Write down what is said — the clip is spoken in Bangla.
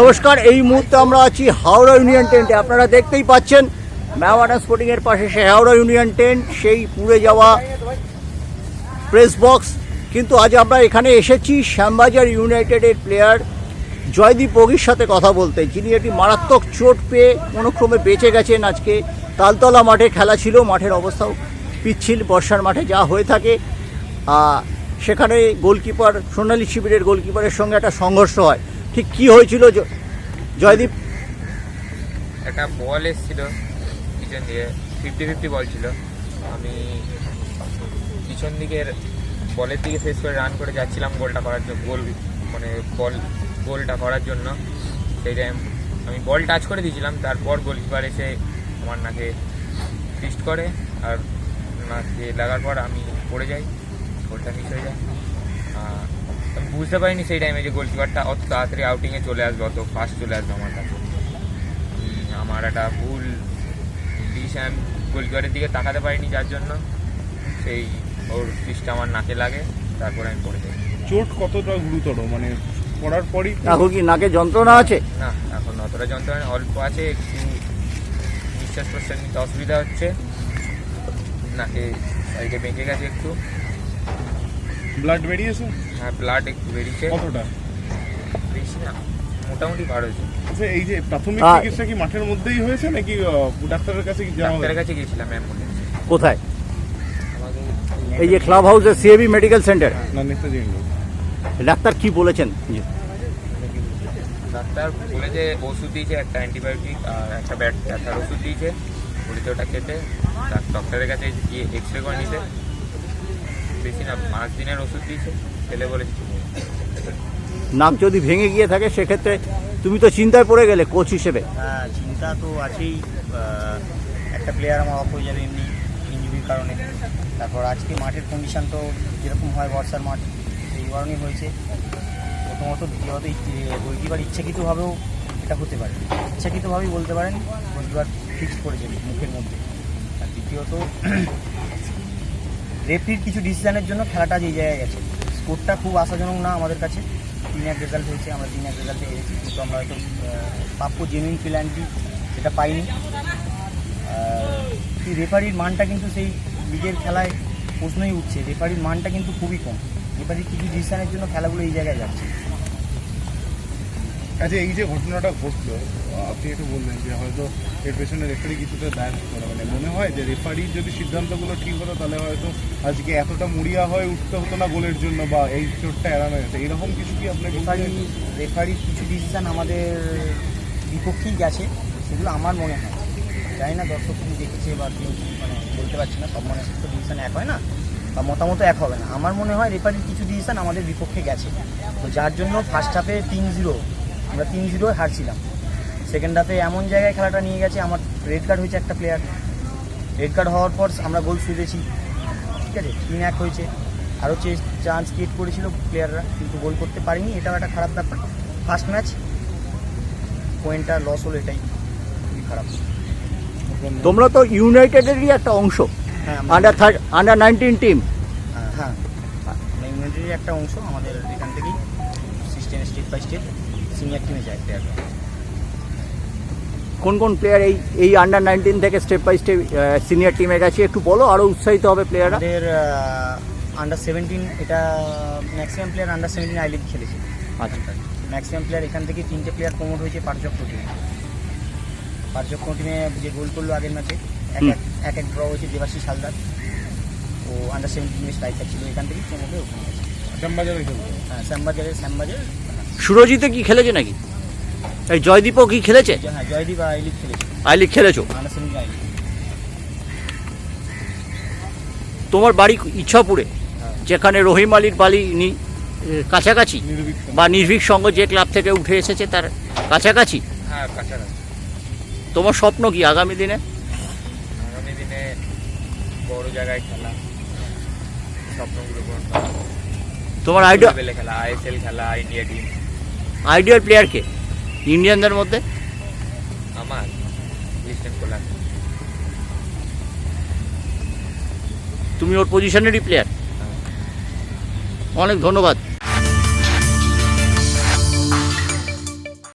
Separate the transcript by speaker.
Speaker 1: নমস্কার, এই মুহূর্তে আমরা আছি হাওড়া ইউনিয়ন টেন্টে। আপনারা দেখতেই পাচ্ছেন, ম্যাওয়ানা স্পোর্টিং এর পাশে সে হাওড়া ইউনিয়ন টেন্ট, সেই পুড়ে যাওয়া প্রেস বক্স কিন্তু আজ আমরা এখানে এসেছি শ্যামবাজার ইউনাইটেডের প্লেয়ার জয়দীপ বগির সাথে কথা বলতে, যিনি একটি মারাত্মক চোট পেয়ে কোনোক্রমে বেঁচে গেছেন আজকে। তালতলা মাঠে খেলা ছিল, মাঠের অবস্থাও পিচ্ছিল, বর্ষার মাঠে যা হয়ে থাকে। সেখানে গোলকিপার সোনালী শিবিরের গোলকিপারের সঙ্গে একটা সংঘর্ষ হয়। ঠিক কি হয়েছিল জয়দীপ?
Speaker 2: একটা বল এসেছিল পিছন দিয়ে ফিফটি ফিফটি বল ছিল। আমি পিছন দিকের বলের দিকে শেষ করে রান করে যাচ্ছিলাম গোলটা করার জন্য, গোল মানে বল, গোলটা করার জন্য। সেই টাইম আমি বল টাচ করে দিয়েছিলাম, তারপর গোলকিপার এসে আমার নাকে ফিস্ট করে আর নাকে লাগার পর আমি পড়ে যাই, গোলটা মিস হয়ে যায়। বুঝতে পারিনি সেই টাইমে যে গোলকিপারটা অত তাড়াতাড়ি আউটিংয়ে চলে আসবে অত ফাস্ট চলে আসবে আমার কাছে। আমার একটা ভুল ডিসিশন গোলকিপারের দিকে তাকাতে পারিনি যার জন্য। সেই ওর ফিসটা আমার নাকে লাগে তারপরে আমি পড়ে যাই।
Speaker 3: চোট কতটা গুরুতর? মানে পড়ার পরই
Speaker 1: এখন কি নাকে যন্ত্রণা আছে?
Speaker 2: না এখন অতটা যন্ত্রণা নেই, অল্প আছে একটু নিঃশ্বাস প্রশ্বাস নিতে অসুবিধা হচ্ছে। নাকে সাইডে বেঁকে গেছে একটু।
Speaker 3: ব্লাড বেরিয়েছে?
Speaker 2: হ্যাঁ ব্লাড একটু বেরিয়েছে।
Speaker 3: কতটা?
Speaker 2: বেশি না মোটামুটি ভালো হয়েছে।
Speaker 3: আচ্ছা এই যে প্রাথমিক চিকিৎসা কি মাঠের মধ্যেই হয়েছে নাকি ডাক্তারের কাছে কি যাওয়া
Speaker 2: ডাক্তারের কাছে গিয়েছিলাম অ্যাম্বুলেন্সে।
Speaker 1: কোথায়? এই যে ক্লাব হাউসের সিএবি মেডিকেল সেন্টার
Speaker 3: না নেতাজি
Speaker 1: ডাক্তার কি বলেছেন?
Speaker 2: ডাক্তার বলেছে ওষুধ দিয়েছে একটা অ্যান্টিবায়োটিক আর একটা ব্যাট ব্যথার ওষুধ দিয়েছে। বলেছে ওটা খেতে। ডাক- ডক্টরের কাছে গিয়ে এক্স রে করে নিতে। বেশি না পাঁচ দিনের ওষুধ দিয়েছে খেলে বলেছে
Speaker 1: নাক যদি ভেঙে গিয়ে থাকে সেক্ষেত্রে তুমি তো চিন্তায় পড়ে গেলে কোচ হিসেবে।
Speaker 4: হ্যাঁ চিন্তা তো আছেই। একটা প্লেয়ার আমার অফ হয়ে যাবে এমনি ইঞ্জুরির কারণে। তারপর আজকে মাঠের কন্ডিশন তো যেরকম হয় বর্ষার মাঠ সেই কারণেই হয়েছে। প্রথমত দ্বিতীয়ত গোলকিপার ইচ্ছাকৃতভাবেও এটা হতে পারে। ইচ্ছাকৃতভাবেই বলতে পারেন গোলকিপার ফিক্স করেছে মুখের মধ্যে। আর দ্বিতীয়ত রেফরির কিছু ডিসিশনের জন্য খেলাটা যে জায়গায় গেছে। স্কোরটা খুব আশাজনক না আমাদের কাছে। তিন এক রেজাল্ট হয়েছে, আমরা তিন এক রেজাল্টে হেরেছি। কিন্তু আমরা হয়তো প্রাপ্য জেনুইন প্ল্যানটি সেটা পাইনি। সেই রেফারির মানটা কিন্তু সেই লিগের খেলায় প্রশ্নই উঠছে। রেফারির মানটা কিন্তু খুবই কম। রেফারির কিছু ডিসিশনের জন্য খেলাগুলো এই জায়গায় যাচ্ছে।
Speaker 3: আচ্ছা এই যে ঘটনাটা ঘটলো আপনি একটু বললেন যে হয়তো এর পেছনে রেফারি কিছুটা দায় করে মানে মনে হয় যে রেফারির যদি সিদ্ধান্তগুলো ঠিক হতো তাহলে হয়তো আজকে এতটা মুড়িয়া হয়ে উঠতে হতো না গোলের জন্য বা এই চোটটা এড়ানো যেত এরকম কিছু কি আপনি
Speaker 4: রেফারি রেফারির কিছু ডিসিশন আমাদের বিপক্ষেই গেছে সেগুলো আমার মনে হয়। জানি না দর্শক কি দেখেছে বা কেউ মানে বলতে পারছি না সব মানুষের তো ডিসিশন এক হয় না বা মতামত এক হবে না। আমার মনে হয় রেফারির কিছু ডিসিশন আমাদের বিপক্ষে গেছে। তো যার জন্য ফার্স্ট হাফে তিন জিরো আমরা তিন জিরো হারছিলাম। সেকেন্ড হাফে এমন জায়গায় খেলাটা নিয়ে গেছে আমার রেড কার্ড হয়েছে একটা প্লেয়ার রেড কার্ড হওয়ার পর আমরা গোল শুধেছি ঠিক আছে? তিন এক হয়েছে। আরও চান্স ক্রিয়েট করেছিল প্লেয়াররা কিন্তু গোল করতে পারিনি। এটাও একটা খারাপ ব্যাপার। ফার্স্ট ম্যাচ পয়েন্টটা লস হলো এটাই। খুবই খারাপ।
Speaker 1: তোমরা তো ইউনাইটেডেরই একটা অংশ।
Speaker 4: হ্যাঁ
Speaker 1: under third under nineteen team
Speaker 4: হ্যাঁ হ্যাঁ। ইউনিটেরই একটা অংশ আমাদের এখান থেকেই system step by step senior টিমে যায় প্লেয়াররা
Speaker 1: কোন কোন প্লেয়ার এই এই আন্ডার নাইনটিন থেকে স্টেপ বাই স্টেপ সিনিয়র টিমে গেছে একটু বলো আরও উৎসাহিত হবে প্লেয়াররা
Speaker 4: আমাদের আন্ডার সেভেন্টিন এটা maximum player under seventeen I league খেলেছে।
Speaker 1: আচ্ছা।
Speaker 4: ম্যাক্সিমাম প্লেয়ার এখান থেকে তিনটে প্লেয়ার প্রমোট হয়েছে পারচক্র টিমে পারচক্র টিমে যে গোল করল আগের ম্যাচে এক এক এক এক ড্র হয়েছে দেবাশিস হালদার। ও আন্ডার সেভেন্টিনের স্ট্রাইকার ছিল এখান থেকে প্রমোট হয়ে ওখানে গেছে।
Speaker 3: শ্যামবাজারে
Speaker 4: হ্যাঁ শ্যামবাজারের শ্যামবাজার
Speaker 1: সুরজিতে কি খেলেছে নাকি? এই জয়দীপও কি খেলেছে?
Speaker 4: হ্যাঁ জয়দীপ আই লিগ খেলেছে।
Speaker 1: আই লিগ খেলেছো তোমার বাড়ি ইচ্ছাপুরে
Speaker 4: হ্যাঁ।
Speaker 1: যেখানে রহিম আলীর বাড়ি কাছাকাছি? বা নির্ভীক সংঘ যে ক্লাব থেকে উঠে এসেছে তার কাছাকাছি?
Speaker 2: হ্যাঁ কাছাকাছি।
Speaker 1: তোমার স্বপ্ন কি আগামী দিনে?
Speaker 2: আগামী দিনে বড় জায়গায় খেলা। স্বপ্নগুলো
Speaker 1: তোমার আইডিয়া
Speaker 2: খেলা আইএসএল খেলা ইন্ডিয়া টিম
Speaker 1: আইডিয়াল প্লেয়ার কে ইন্ডিয়ানদের মধ্যে?
Speaker 2: আমার
Speaker 1: তুমি ওর পজিশনেরই প্লেয়ার অনেক ধন্যবাদ।